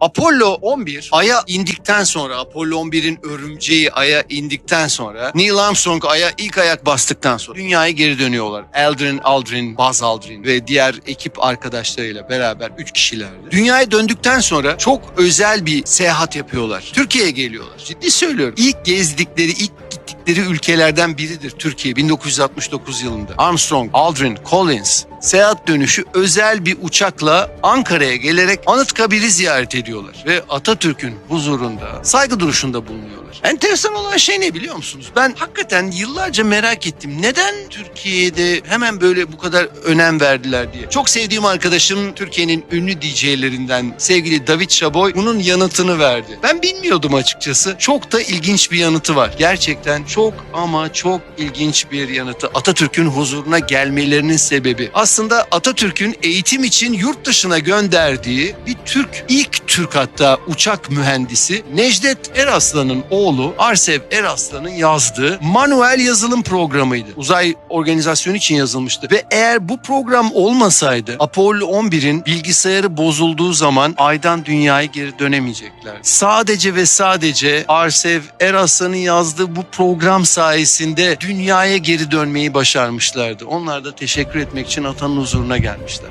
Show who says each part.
Speaker 1: Apollo 11 Ay'a indikten sonra, Apollo 11'in örümceği Ay'a indikten sonra, Neil Armstrong Ay'a ilk ayak bastıktan sonra dünyaya geri dönüyorlar. Aldrin, Aldrin, Buzz Aldrin ve diğer ekip arkadaşlarıyla beraber 3 kişilerdi. Dünyaya döndükten sonra çok özel bir seyahat yapıyorlar. Türkiye'ye geliyorlar. Ciddi söylüyorum. İlk gezdikleri, ilk gittikleri ülkelerden biridir Türkiye 1969 yılında. Armstrong, Aldrin, Collins seyahat dönüşü özel bir uçakla Ankara'ya gelerek Anıtkabir'i ziyaret ediyorlar ve Atatürk'ün huzurunda saygı duruşunda bulunuyorlar. Enteresan olan şey ne biliyor musunuz? Ben hakikaten yıllarca merak ettim. Neden Türkiye'de hemen böyle bu kadar önem verdiler diye. Çok sevdiğim arkadaşım Türkiye'nin ünlü DJ'lerinden sevgili David Şaboy bunun yanıtını verdi. Ben bilmiyordum açıkçası. Çok da ilginç bir yanıtı var. Gerçekten çok ama çok ilginç bir yanıtı. Atatürk'ün huzuruna gelmelerinin sebebi. Aslında Atatürk'ün eğitim için yurt dışına gönderdiği bir Türk, ilk Türk hatta uçak mühendisi Necdet Eraslan'ın oğlu Arsev Eraslan'ın yazdığı manuel yazılım programıydı. Uzay organizasyonu için yazılmıştı. Ve eğer bu program olmasaydı Apollo 11'in bilgisayarı bozulduğu zaman aydan dünyaya geri dönemeyecekler. Sadece ve sadece Arsev Eraslan'ın yazdığı bu program sayesinde dünyaya geri dönmeyi başarmışlardı. Onlar da teşekkür etmek için atanın huzuruna gelmişler.